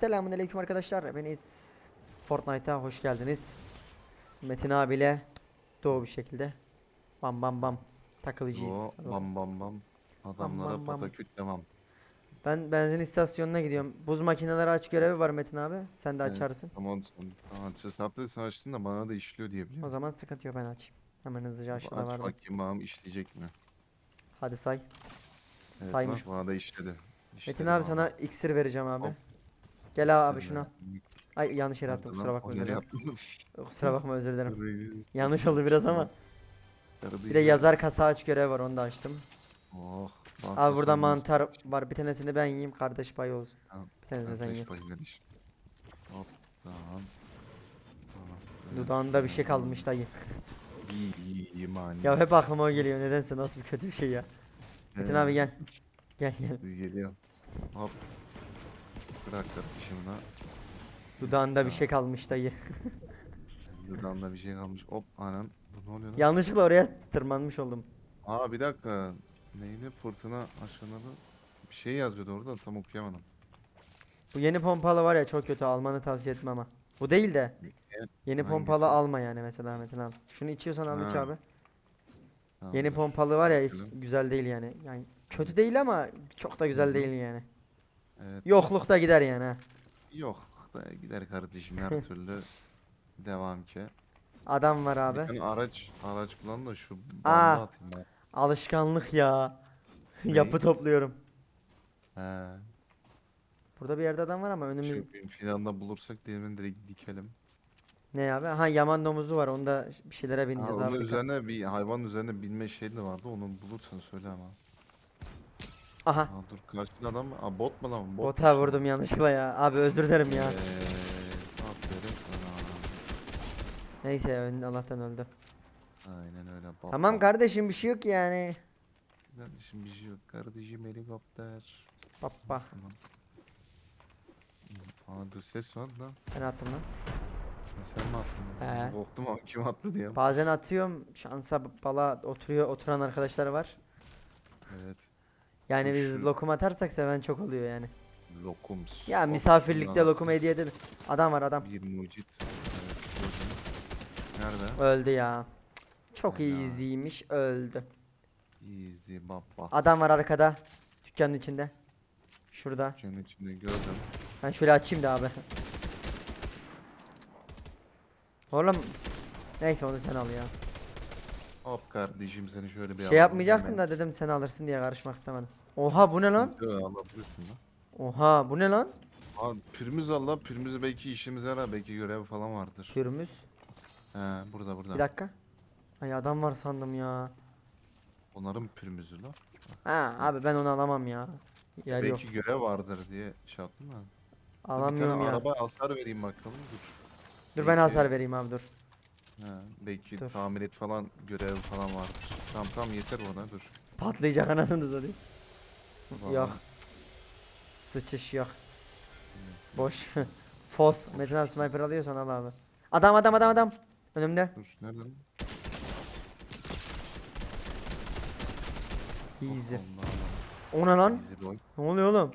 Selamünaleyküm arkadaşlar. Hepiniz Fortnite'a hoş geldiniz. Metin abiyle doğu bir şekilde bam bam bam takılacağız. O bam bam bam. Adamlara bam bam. pataküt devam. Ben benzin istasyonuna gidiyorum. Buz makineleri aç görevi var Metin abi. Sen de Evet. açarsın. Tamam. Tamam hesapta sen açtın da bana da işliyor diye O biliyorum. zaman sıkıntı yok ben açayım. Hemen hızlıca aşağıda Aç vardı. bakayım bakalım işleyecek mi? Hadi say. Evet, Saymış. bak, Bana da işledi. Metin İşledi abi bana. sana iksir vereceğim abi. Hop. Gel abi şuna. Ay yanlış yere attım kusura bakma özür dilerim. Kusura bakma özür dilerim. Yanlış oldu biraz ama. Bir de yazar kasa aç görevi var onu da açtım. Oh. Abi burada mantar var. Bir tanesini ben yiyeyim kardeş payı olsun. Tamam, Bir tanesini sen ye. Hop. Tamam. Dudağında bir şey kalmış dayı. İyi iyi iyi mani. Ya hep aklıma o geliyor nedense nasıl bir kötü bir şey ya. Metin abi gel. Gel gel. Geliyor. Hop. Bırak kardeşim lan. Dudağında bir şey kalmış dayı. Dudağında bir şey kalmış. Hop anam. Bu ne oluyor lan? Yanlışlıkla oraya tırmanmış oldum. Aa bir dakika. Neydi? Fırtına aşağıda bir şey yazıyordu orada tam okuyamadım. Bu yeni pompalı var ya çok kötü almanı tavsiye etmem ama. Bu değil de. Yeni hangisi? pompalı alma yani mesela Metin abi. Şunu içiyorsan al iç Ha, abi. Tamam, Yeni dur. pompalı var ya hiç Bakalım. güzel değil yani. Yani kötü değil ama çok da güzel değil yani. Evet. Yoklukta gider yani ha. Yok. da gider kardeşim her türlü devam ki. Adam var abi. tane araç araç bulan da şu Aa. bandı atayım ben. Alışkanlık ya. Ne? Yapı topluyorum. He. Burada bir yerde adam var ama önümüz bir filanda bulursak diyelim direkt dikelim. ne abi? Ha yaman domuzu var. Onda bir şeylere Ha, bineceğiz onun abi. üzerine bir hayvan üzerine binme şeyi de vardı. Onu bulursan söyle ama. Aha. Aa, dur karşıda adam mı? Aa, bot mu lan? Bot Bota vurdum yanlışlıkla ya. Abi özür dilerim ya. Eee, aferin. Neyse ön- Allah'tan öldü. Aynen öyle. Baba. Tamam kardeşim bir şey yok yani. Kardeşim bir şey yok. Kardeşim helikopter. Baba. Tamam. Aa dur ses var lan. Ben attım lan. Ha, Sen mi attın? He. Korktum ama kim attı diye. Bazen atıyorum. Şansa bala oturuyor oturan arkadaşlar var. Yani biz Şu- lokum atarsak seven çok oluyor yani. Lokum. Ya misafirlikte lokum hediye edelim. Adam var adam. Bir mucit. Evet. gördüm. Nerede? Öldü ya. Çok Helal. easy'ymiş öldü. Easy baba. Adam var arkada. Dükkanın içinde. Şurada. Senin içinde gördüm. Ben şöyle açayım da abi. Oğlum. Neyse onu sen al ya. Hop kardeşim seni şöyle bir Şey alalım yapmayacaktım da dedim sen alırsın diye karışmak istemedim. Oha bu ne lan? Yok, Alabilirsin lan. Oha bu ne lan? Aa, pürmüz al lan. Pürmüzü belki işimize yarar. Belki görev falan vardır. Pürmüz. He burada burada. Bir dakika. Ay adam var sandım ya. Onların pürmüzü lan. Ha abi ben onu alamam ya. Yer yok. belki görev vardır diye şey yaptım da. Alamıyorum bir tane ya. araba hasar vereyim bakalım dur. Dur ben hasar vereyim abi dur. Belki Dur. tamir et falan görev falan vardır. Tamam tamam yeter bana dur. Patlayacak anasını satayım. Vallahi. Yok. Sıçış yok. Boş. Fos. Metin abi sniper alıyorsan al abi. Adam adam adam adam. Önümde. Dur nereden? Easy. Onu da aldım. O ne lan? Easy boy. Ne oluyor oğlum?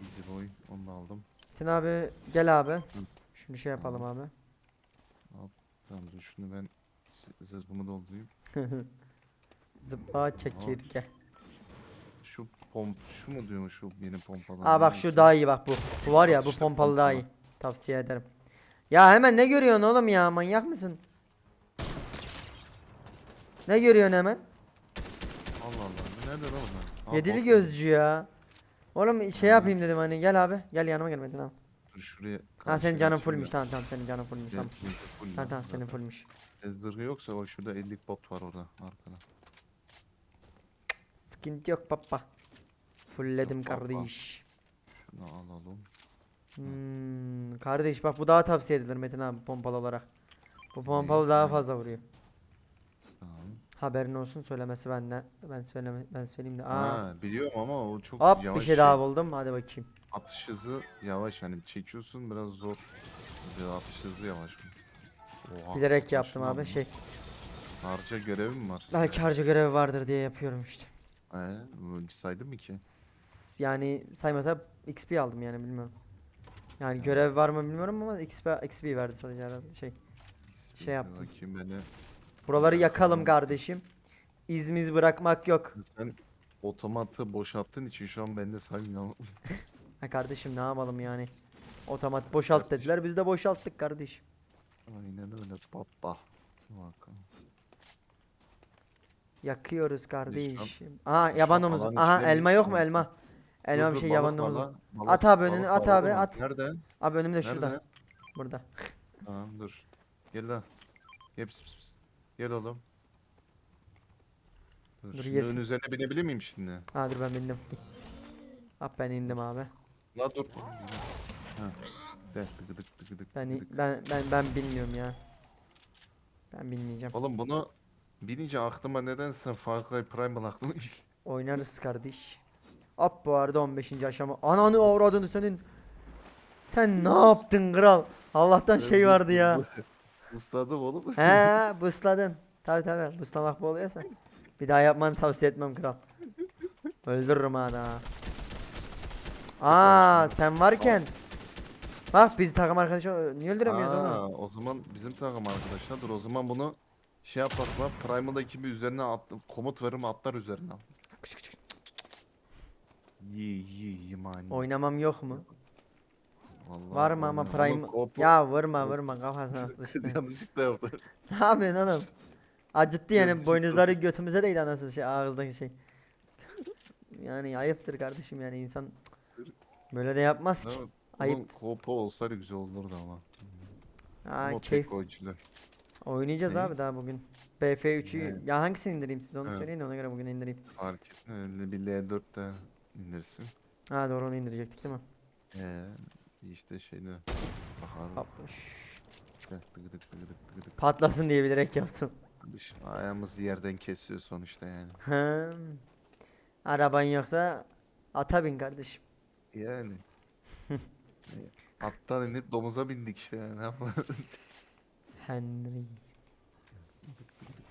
Easy boy. Onu da aldım. Metin abi gel abi. Şunu şey yapalım abi. Tamam dur şunu ben zırhımı doldurayım. Zıpla çekirge. Şu pomp şu mu diyormuş şu yeni pompalar? Aa bak şu daha iyi bak bu. Bu var ya bu pompalı daha iyi. pompalı. Tavsiye ederim. Ya hemen ne görüyorsun oğlum ya manyak mısın? Ne görüyorsun hemen? Allah Allah. Nerede lan onlar? Aa, Yedili gözcü ya. Oğlum şey yapayım dedim hani gel abi. Gel yanıma gel Metin abi. Dur şuraya. Ha senin canın fullmüş tamam tamam senin canın fullmüş tamam. Tamam tamam senin fullmüş. Zırhı yoksa bak şurada 50 bot var orada arkada. Sıkıntı yok baba. Fullledim Yok baba. kardeş. Şunu alalım. Hmm, kardeş bak bu daha tavsiye edilir Metin abi pompalı olarak. Bu pompalı daha fazla vuruyor. Tamam. Haberin olsun söylemesi benden. Ben söyleme ben söyleyeyim de. Aa. Ha, biliyorum ama o çok Hop bir yavaş. şey daha buldum. Hadi bakayım. Atış hızı yavaş yani çekiyorsun biraz zor. Bir atış hızı yavaş mı? Oha, Bilerek yaptım abi şey. Harca görevi mi var? Daha karcı görevi vardır diye yapıyorum işte. Ee, saydın mı ki? Yani saymasa XP aldım yani bilmiyorum. Yani görev var mı bilmiyorum ama XP, XP verdi sadece herhalde şey. Şey yaptım. Bakayım ben de. Buraları yakalım kardeşim. İzmiz bırakmak yok. Sen otomatı boşalttığın için şu an bende saymıyorum. Ha kardeşim ne yapalım yani. Otomat boşalt dediler biz de boşalttık kardeşim. Aynen öyle baba. Yakıyoruz kardeşim. Aha yaban domuzu. alan Aha elma yok mu elma? Elma Dur, bir dur, şey balık yaban domuzu. balık, At abi önünü, balık, at balık abi, at. Nerede? Abi önümde Nerede? şurada. Burada. Tamam dur. Gel lan. Gel pis pis pis. Gel oğlum. Dur, Dur, şimdi yesin. ön üzerine binebilir miyim şimdi? Ha dur ben bindim. Hop ben indim abi. La dur. Ha. De Ben ben ben ben bilmiyorum ya. Ben bilmeyeceğim. Oğlum bunu binince aklıma nedense Far Cry Primal aklıma geliyor. Oynarız kardeş. Hop bu arada 15. aşama. Ananı avradını senin. Sen ne yaptın kral? Allah'tan Ben şey vardı ya. Isladım oğlum. He busladın. Tabi tabi buslamak bu oluyorsa. Bir daha yapmanı tavsiye etmem kral. Öldürürüm ha daha. Aa sen varken. Bak biz takım arkadaşı niye öldüremiyoruz Aa, onu? o zaman bizim takım arkadaşlar. Dur o zaman bunu şey yapak lan. Primal ekibi üzerine at, komut veririm atlar üzerine. Küçük küçük. Yi yi yi mani. Oynamam yok mu? Vallahi Var mı ama oyna. prime? Oğlum, kopu- Ya vurma vurma kafasına sıçtı. Yanlışlıkla yaptı. ne yapıyorsun oğlum? Acıttı yani boynuzları götümüze değdi anasını şey ağızdaki şey. Yani ayıptır kardeşim yani insan böyle de yapmaz ki. Ayıp. Kopu olsaydı güzel olurdu ama. Ha keyif. Oynayacağız Ne? abi daha bugün. BF3'ü Evet. ya hangisini indireyim siz onu Evet. söyleyin de ona göre bugün indireyim. Fark etmez. Bir L4 de indirsin. Ha doğru onu indirecektik değil mi? Ee, işte şeyde. Patlasın diye bilerek yaptım. Kardeşim, Ayağımızı yerden kesiyor sonuçta yani. Araban yoksa ata bin kardeşim. Yani. Attan inip domuza bindik işte yani. Henry.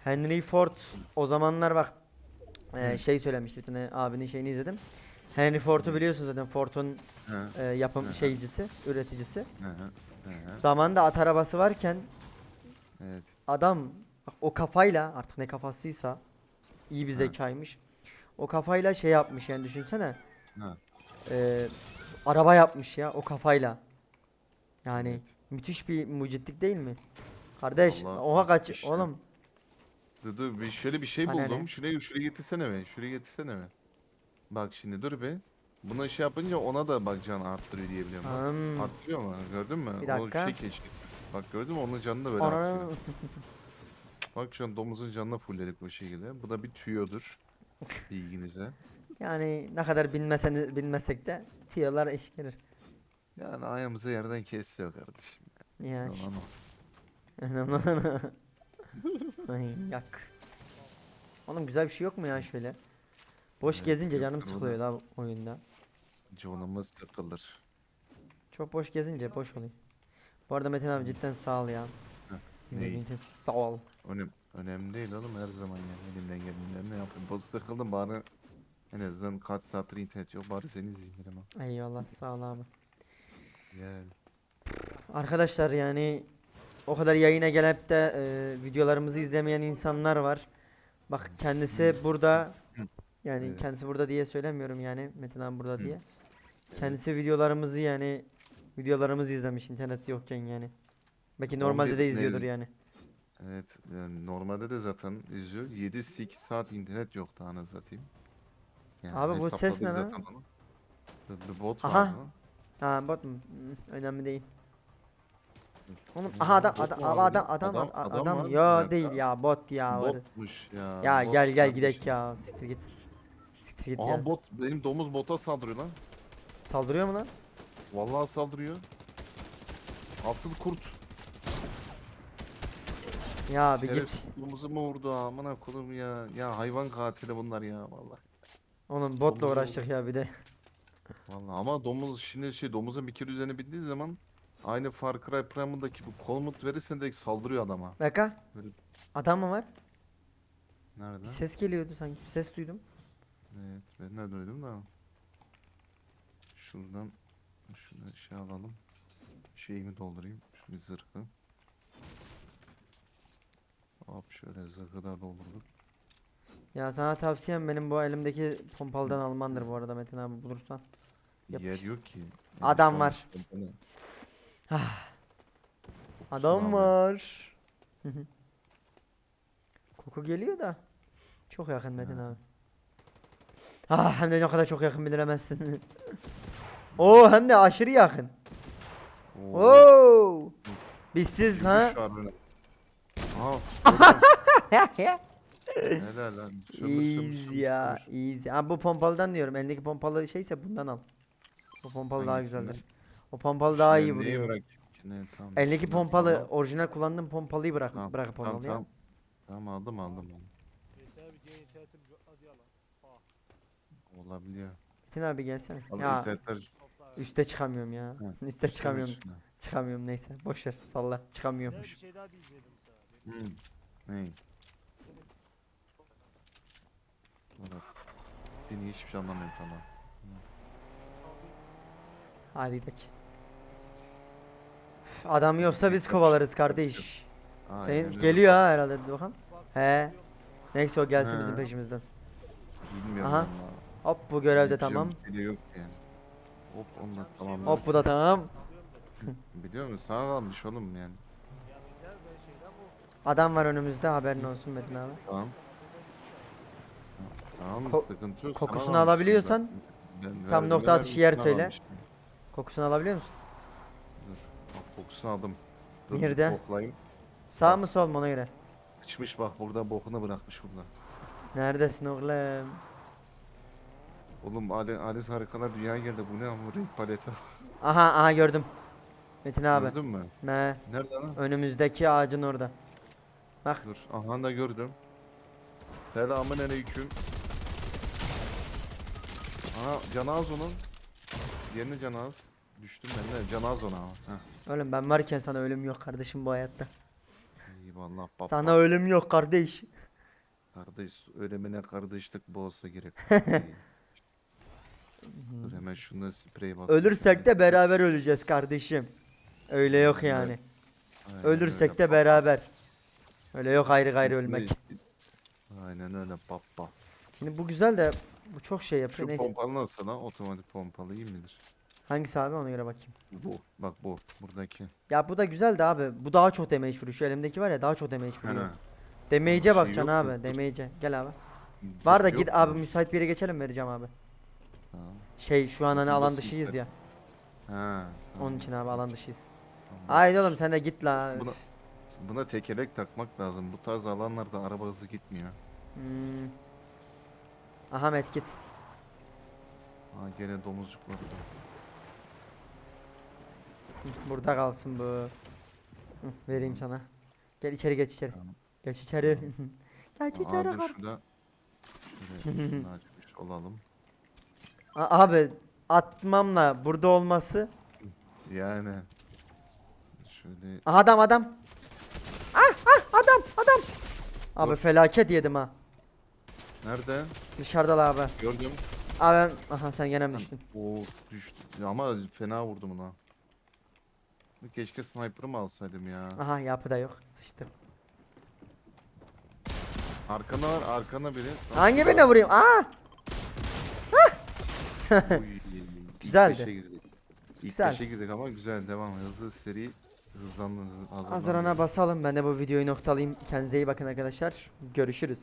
Henry Ford o zamanlar bak e, şey söylemişti bir tane abinin şeyini izledim. Henry Ford'u biliyorsun zaten Ford'un e, yapım Hı şeycisi, üreticisi. Zamanında at arabası varken Evet. adam bak o kafayla artık ne kafasıysa iyi bir zekaymış. O kafayla şey yapmış yani düşünsene. Ha. E, araba yapmış ya o kafayla. Yani Evet. müthiş bir mucitlik değil mi? Kardeş Vallahi oha kaç ya. oğlum Dur dur bir şöyle bir şey Hani buldum. Şuraya şuraya getirsene be. Şuraya getirsene be. Bak şimdi dur be. Buna şey yapınca ona da bak can arttırıyor diye biliyorum. Bak. Hmm. Arttırıyor mu? Gördün mü? Bir O dakika. şey keşke. Bak gördün mü? Onun canını da böyle Ana- arttırıyor. Bak şu an domuzun canını fullledik bu şekilde. Bu da bir tüyodur. Bilginize. Yani ne kadar bilmeseniz bilmesek de tiyolar eş gelir. Yani ayağımızı yerden kesiyor kardeşim. Ya Yalan işte. o. Önemli olan o. Ay yak. Oğlum güzel bir şey yok mu ya şöyle? Boş Evet, gezince yok canım sıkılıyor la oyunda. Canımız sıkılır. Çok boş gezince boş oluyor. Bu arada Metin abi cidden sağ ol ya. İzlediğin neyi? için sağ ol. Önem, önemli değil oğlum her zaman yani elimden geldiğinde ne yapayım. Boz sıkıldım bari en azından kaç saattir internet yok bari seni izleyeyim ama. Eyvallah sağ ol abi. Gel. Arkadaşlar yani o kadar yayına gelip de e, videolarımızı izlemeyen insanlar var. Bak kendisi burada yani Evet. kendisi burada diye söylemiyorum yani Metin abi burada diye. Kendisi videolarımızı yani videolarımızı izlemiş internet yokken yani. Belki normalde 11 de izliyordur yani. Evet yani normalde de zaten izliyor. 7-8 saat internet yoktu ana satayım. Yani Abi bu ses hesapladık ne lan? zaten onu. Bir- Bir bot Aha. var mı? Ha bot mu? Hmm, önemli değil. Oğlum Ya, aha adam bot adam mu adam abi? adam adam Adam- adam, adam var. ya değil ya bot ya. var. Botmuş ya. Ya bot gel gel gidek ya. Siktir git. Siktir git Aha ya. bot benim domuz bota saldırıyor lan. Saldırıyor mu lan? Vallahi saldırıyor. Altın kurt. Ya bir git. Domuzu mu vurdu amına kodum ya. Ya hayvan katili bunlar ya vallahi. Oğlum botla uğraştık ya bir de. Vallahi ama domuz şimdi şey domuzun bir kere üzerine bindiği zaman aynı Far Cry Primal'daki bu komut verirsen direkt saldırıyor adama. Beka. Böyle- Adam mı var? Nerede? Bir ses geliyordu sanki. Bir ses duydum. Evet ben de duydum da. Şuradan şunu şey alalım. şeyimi doldurayım. Şu zırhı. Hop şöyle zırhı da doldurduk. Ya sana tavsiyem benim bu elimdeki pompalıdan almandır bu arada Metin abi bulursan. Yer Yapış. yok ki. Adam var. pompalı Adam var. Koku geliyor da. Çok yakın Metin abi. Ah hem de ne kadar çok yakın bilemezsin. Oo hem de aşırı yakın. Oo. Bizsiz ha. Aa, helal lan. Easy ya, easy. Ha bu pompalıdan diyorum. Elindeki pompalı şeyse bundan al. Bu pompalı daha Hangisinden? güzeldir. O pompalı daha iyi vuruyor. tamam. Elindeki Tamam, pompalı tamam. orijinal kullandığım pompalıyı bırak Tamam, Tamam pompalı ya. tamam. Tamam aldım aldım. aldım. Diye internetim hadi yalan. Olabiliyor. Metin abi gelsene. Ya Topla. üste çıkamıyorum ya. Hı, Üste çıkamıyorum. Çıkamıyorum neyse. Boş ver. Salla. Bir Çıkamıyormuş. bir şey daha diyecektim sana. Hmm. Ne? Murat. Beni hiçbir şey anlamıyorum sana. Hadi gidelim. Adam yoksa biz kovalarız kardeş. Aynen Senin öyle. geliyor ha herhalde bakalım. He. Neyse o gelsin bizim He. peşimizden. Bilmiyorum Aha. valla. Hop bu görevde Bilmiyorum, tamam. de yok yani. Hop onlar tamam. Hop bu da tamam. Biliyor musun? Sana kalmış oğlum yani. Adam var önümüzde haberin olsun Metin abi. Tamam. Tamam Ko- sıkıntı yok. sana kokusunu kalmış alabiliyorsan zaten. Ben tam verdim, nokta atışı yer sana söyle. kalmış. Kokusunu alabiliyor musun? Dur. Bak kokusunu aldım. Dur, Nerede? Koklayayım. Sağ mı sol mu ona göre? Kaçmış bak burada bokunu bırakmış burada. Neredesin oğlum? Oğlum Ali, Alice Harikalar Dünya geldi bu ne ama renk paleti. Aha aha gördüm. Metin abi. Gördün mü? Ne? Nerede lan? Önümüzdeki ağacın orada. Bak Dur. Aha da gördüm. Selamun aleyküm. Aha canaz onun. Yeni canaz. Düştüm ben de canaz ona. Heh. oğlum ben varken sana ölüm yok kardeşim bu hayatta. İyi vallahi baba. Sana ölüm yok kardeş. Kardeş ölümüne kardeşlik bu olsa gerek. Dur hemen şunu sprey bas. Ölürsek de beraber öleceğiz kardeşim. Öyle yok yani. Ölürsek de beraber. Öyle yok ayrı gayrı ölmek. Aynen öyle baba. Şimdi bu güzel de bu çok şey yapıyor. Şu Neyse. pompalı nasıl lan? Otomatik pompalı iyi midir? Hangisi abi ona göre bakayım. Bu. Bak bu. Buradaki. Ya bu da güzel de abi. Bu daha çok damage vuruyor. Şu elimdeki var ya daha çok damage vuruyor. Ana. Damage'e Şey bakacaksın yok mu? abi. Dur. Damage'e. Gel abi. Var da Yok git mu? abi müsait bir yere geçelim vereceğim abi. Tamam. Şey şu an hani Nasıl alan dışıyız ya. Ha. Onun için abi alan dışıyız. Haydi oğlum sen de git la. Buna, buna tekerlek takmak lazım. Bu tarz alanlarda araba hızlı gitmiyor. Hmm. Aha Met git. Ha gene domuzcuk var. burada. Kalsın bu. Hı, vereyim sana. Gel içeri geç içeri. Tamam. Geç içeri. geç Aa, içeri dur kar. şurada. Açmış olalım. A- Abi atmamla burada olması. Yani. Şöyle Aha, adam adam. Ah ah adam adam. Abi Dur. felaket yedim ha. Nerede? Dışarıda abi. Gördüm. Abi ben- aha sen gene mi düştün? Oo düştü. Ya Ama fena vurdum ona. Keşke sniper'ımı alsaydım ya. Aha yapı da yok. Sıçtım. Arkana var, arkana biri. Hangi birine vurayım? Aa! Oy, ilk Güzeldi. beşe girdik. İlk Güzel. beşe girdik ama güzel devam. Hızlı seri hızlandı. hızlandı. Hazırana basalım. Ben de bu videoyu noktalayayım. Kendinize iyi bakın arkadaşlar. Görüşürüz.